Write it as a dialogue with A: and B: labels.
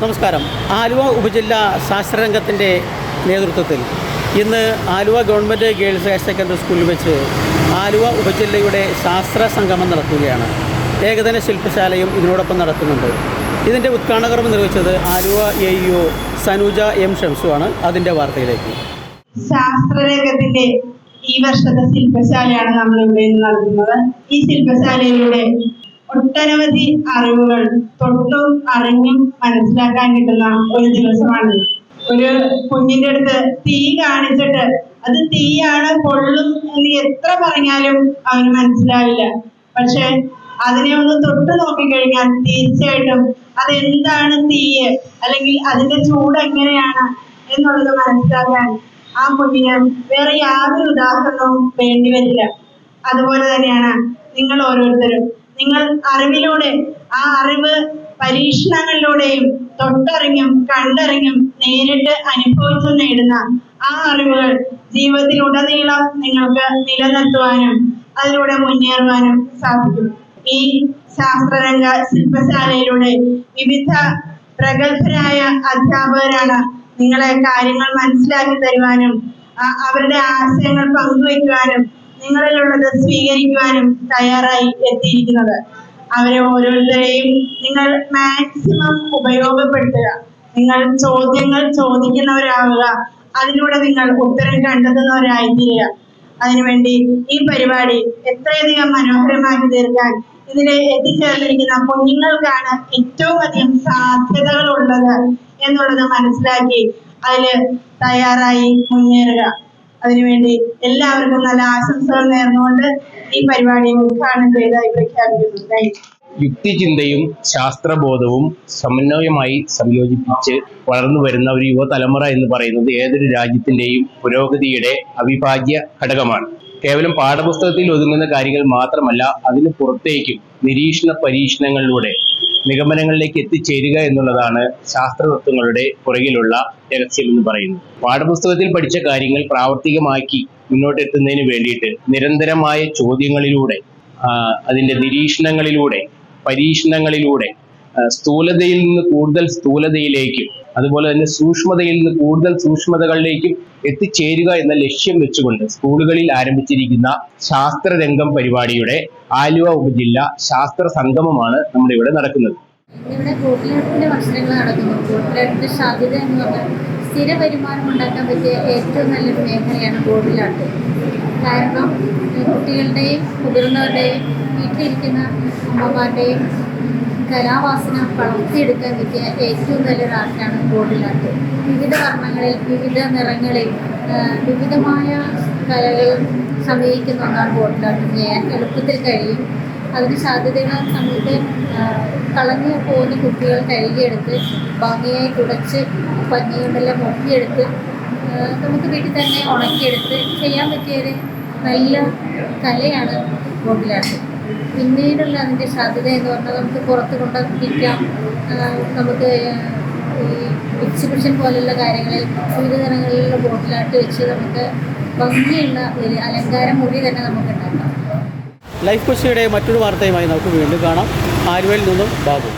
A: നമസ്കാരം. ആലുവ ഉപജില്ല ശാസ്ത്രരംഗത്തിന്റെ നേതൃത്വത്തിൽ ഇന്ന് Aluva government girls higher secondary സ്കൂളിൽ വെച്ച് ആലുവ ഉപജില്ലയുടെ ശാസ്ത്ര സംഗമം നടത്തുകയാണ് ഏകദിന ശില്പശാലയും ഇതിനോടൊപ്പം നടത്തുന്നുണ്ട് ഇതിന്റെ ഉദ്ഘാടനകർമ്മം നിർവഹിച്ചത് Aluva A E O Sanuja M ആണ് അതിന്റെ വാർത്തയിലേക്ക്.
B: ശാസ്ത്രരംഗത്തിന്റെ ഈ വർഷത്തെ ശില്പശാലയാണ് നമ്മൾ ഇവിടെ നടത്തുന്നത് ഈ ശില്പശാലയിലൂടെ ഒട്ടനവധി അറിവുകൾ തൊട്ടും അറിഞ്ഞും മനസ്സിലാക്കാൻ കിട്ടുന്ന ഒരു ദിവസമാണ്. ഒരു കുഞ്ഞിന്റെ അടുത്ത് തീ കാണിച്ചിട്ട് അത് തീയാണ് കൊള്ളും എന്ന് എത്ര പറഞ്ഞാലും അവന് മനസ്സിലാവില്ല. പക്ഷെ അതിനെ ഒന്ന് തൊട്ട് നോക്കിക്കഴിഞ്ഞാൽ തീർച്ചയായിട്ടും അതെന്താണ് തീയ്? അല്ലെങ്കിൽ അതിന്റെ ചൂട് എങ്ങനെയാണ് എന്നുള്ളത് മനസ്സിലാക്കാൻ ആ കുഞ്ഞിന് വേറെ യാതൊരു ഉദാഹരണവും വേണ്ടി വരില്ല. അതുപോലെ തന്നെയാണ് നിങ്ങൾ ഓരോരുത്തരും. നിങ്ങൾ അറിവിലൂടെ ആ അറിവ് പരീക്ഷണങ്ങളിലൂടെയും തൊട്ടറിഞ്ഞും കണ്ടറിഞ്ഞും നേരിട്ട് അനുഭവിച്ചു നേടുന്ന ആ അറിവുകൾ ജീവിതത്തിലുടനീളം നിങ്ങൾക്ക് നിലനിർത്തുവാനും അതിലൂടെ മുന്നേറുവാനും സാധിക്കും. ഈ ശാസ്ത്രരംഗ ശില്പശാലയിലൂടെ വിവിധ പ്രഗത്ഭരായ അധ്യാപകരാണ് നിങ്ങളെ കാര്യങ്ങൾ മനസ്സിലാക്കി തരുവാനും അവരുടെ ആശയങ്ങൾ പങ്കുവയ്ക്കുവാനും നിങ്ങളിലുള്ളത് സ്വീകരിക്കുവാനും തയ്യാറായി എത്തിയിരിക്കുന്നത്. അവരെ ഓരോരുത്തരെയും നിങ്ങൾ മാക്സിമം ഉപയോഗപ്പെടുത്തുക. നിങ്ങൾ ചോദ്യങ്ങൾ ചോദിക്കുന്നവരാവുക. അതിലൂടെ നിങ്ങൾ ഉത്തരം കണ്ടെത്തുന്നവരായി തീരുക അതിനുവേണ്ടി ഈ പരിപാടി എത്രയധികം മനോഹരമാക്കി തീർക്കാൻ ഇതിലെ എത്തിച്ചേർന്നിരിക്കുന്ന കുഞ്ഞുങ്ങൾക്കാണ് ഏറ്റവും അധികം സാധ്യതകൾ ഉള്ളത് എന്നുള്ളത് മനസ്സിലാക്കി അതിൽ തയ്യാറായി മുന്നേറുക. അതിനുവേണ്ടി എല്ലാവർക്കും നല്ല ആശംസകൾ നേർന്നുകൊണ്ട് ഈ പരിപാടി ഉദ്ഘാടനം ചെയ്തതായി പ്രഖ്യാപിക്കുന്നു
C: യുക്തിചിന്തയും ശാസ്ത്രബോധവും സമന്വയമായി സംയോജിപ്പിച്ച് വളർന്നു വരുന്ന ഒരു യുവതലമുറ എന്ന് പറയുന്നത് ഏതൊരു രാജ്യത്തിന്റെയും പുരോഗതിയുടെ അവിഭാജ്യ ഘടകമാണ്. കേവലം പാഠപുസ്തകത്തിൽ ഒതുങ്ങുന്ന കാര്യങ്ങൾ മാത്രമല്ല അതിന് പുറത്തേക്കും നിരീക്ഷണ പരീക്ഷണങ്ങളിലൂടെ നിഗമനങ്ങളിലേക്ക് എത്തിച്ചേരുക എന്നുള്ളതാണ് ശാസ്ത്രതത്വങ്ങളുടെ പുറകിലുള്ള രഹസ്യം എന്ന് പറയുന്നത്. പാഠപുസ്തകത്തിൽ പഠിച്ച കാര്യങ്ങൾ പ്രാവർത്തികമാക്കി മുന്നോട്ടെത്തുന്നതിന് വേണ്ടിയിട്ട് നിരന്തരമായ ചോദ്യങ്ങളിലൂടെ അതിന്റെ നിരീക്ഷണങ്ങളിലൂടെ പരീക്ഷണങ്ങളിലൂടെ സ്ഥൂലതയിൽ നിന്ന് കൂടുതൽ സ്ഥൂലതയിലേക്കും അതുപോലെ തന്നെ സൂക്ഷ്മതയിൽ നിന്ന് കൂടുതൽ സൂക്ഷ്മതകളിലേക്കും എത്തിച്ചേരുക എന്ന ലക്ഷ്യം വെച്ചുകൊണ്ട് സ്കൂളുകളിൽ ആരംഭിച്ചിരിക്കുന്ന ശാസ്ത്രരംഗം പരിപാടിയുടെ ആലുവ ഉപജില്ല ശാസ്ത്ര സംഗമമാണ് നമ്മുടെ ഇവിടെ നടക്കുന്നത്.
D: ഇവിടെ നടക്കുന്നു സ്ഥിര വരുമാനം ഉണ്ടാക്കാൻ പറ്റിയ ഏറ്റവും നല്ലൊരു മേഖലയാണ് ബോർഡിലാട്ട് കാരണം കുട്ടികളുടെയും മുതിർന്നവരുടെയും വീട്ടിലിരിക്കുന്ന അമ്മമാരുടെയും കലാവാസന വളർത്തിയെടുക്കാൻ പറ്റിയ ഏറ്റവും നല്ലൊരു ആർട്ടാണ് ബോഡിലാർട്ട് വിവിധ വർണങ്ങളിൽ വിവിധ നിറങ്ങളിൽ വിവിധമായ കലകൾ സമീപിക്കുന്ന ഒന്നാണ് ബോഡിലാർട്ട് ചെയ്യാൻ എളുപ്പത്തിൽ കഴിയും. അതിന് സാധ്യതകൾ സമയത്ത് കളഞ്ഞു പോകുന്ന കുപ്പികൾ കഴുകിയെടുത്ത് ഭംഗിയായി കുടച്ച് പഞ്ഞികൊണ്ടെല്ലാം മുക്കിയെടുത്ത് നമുക്ക് വീട്ടിൽ തന്നെ ഉണക്കിയെടുത്ത് ചെയ്യാൻ പറ്റിയൊരു നല്ല കലയാണ് ബോട്ടിലാട്ട് പിന്നീടുള്ള അതിന്റെ സാധ്യത എന്ന് പറഞ്ഞാൽ നമുക്ക് പുറത്ത് കൊണ്ട് വിൽക്കാം. നമുക്ക് ഈ എക്സിബിഷൻ പോലുള്ള കാര്യങ്ങളിൽ വിവിധ തരങ്ങളിലുള്ള ബോട്ടിലായിട്ട് വെച്ച് നമുക്ക് ഭംഗിയുള്ള ഒരു അലങ്കാര മുറി തന്നെ നമുക്ക് ഉണ്ടാക്കാം.
A: ലൈഫ് കൊച്ചിയുടെ മറ്റൊരു വാർത്തയുമായി നമുക്ക് വീണ്ടും കാണാം. ആലുവയിൽ നിന്നും ബാബു.